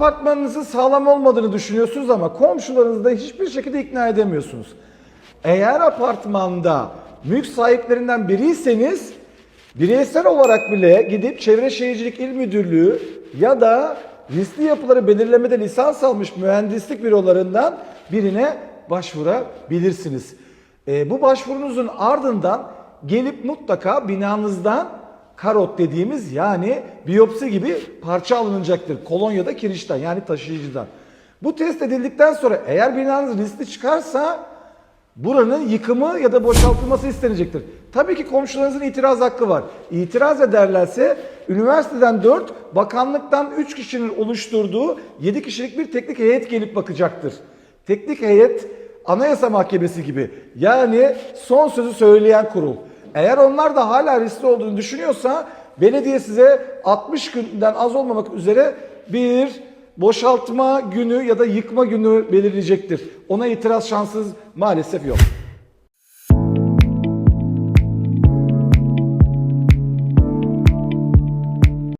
Apartmanınızın sağlam olmadığını düşünüyorsunuz ama komşularınızı da hiçbir şekilde ikna edemiyorsunuz. Eğer apartmanda mülk sahiplerinden biriyseniz bireysel olarak bile gidip Çevre Şehircilik İl Müdürlüğü ya da riskli yapıları belirlemede lisans almış mühendislik bürolarından birine başvurabilirsiniz. E, bu başvurunuzun ardından gelip mutlaka binanızdan karot dediğimiz yani biyopsi gibi parça alınacaktır. Kolonyada kirişten yani taşıyıcıdan. Bu test edildikten sonra eğer binanız riskli çıkarsa buranın yıkımı ya da boşaltılması istenecektir. Tabii ki komşularınızın itiraz hakkı var. İtiraz ederlerse üniversiteden 4, bakanlıktan 3 kişinin oluşturduğu 7 kişilik bir teknik heyet gelip bakacaktır. Teknik heyet Anayasa Mahkemesi gibi yani son sözü söyleyen kurul. Eğer onlar da hala riskli olduğunu düşünüyorsa belediye size 60 günden az olmamak üzere bir boşaltma günü ya da yıkma günü belirleyecektir. Ona itiraz şansınız maalesef yok.